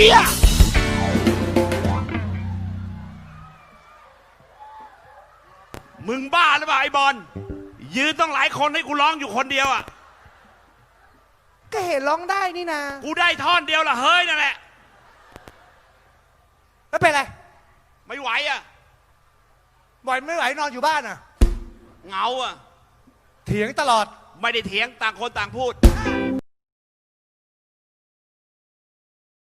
ฮียมึงบ้าหรือเปล่าไอ้บอลยืนต้องหลายคนให้กูร้องอยู่คนเดียวอะ ก็เห็นร้องได้นี่นากูได้ท่อนเดียวละเฮ้ยนั่นแหละ แล้วเป็นไรไม่ไหวอะบ่อยไม่ไหวนอนอยู่บ้านอะ เหงาอะ เถียงตลอด ไม่ได้เถียงต่างคนต่างพูด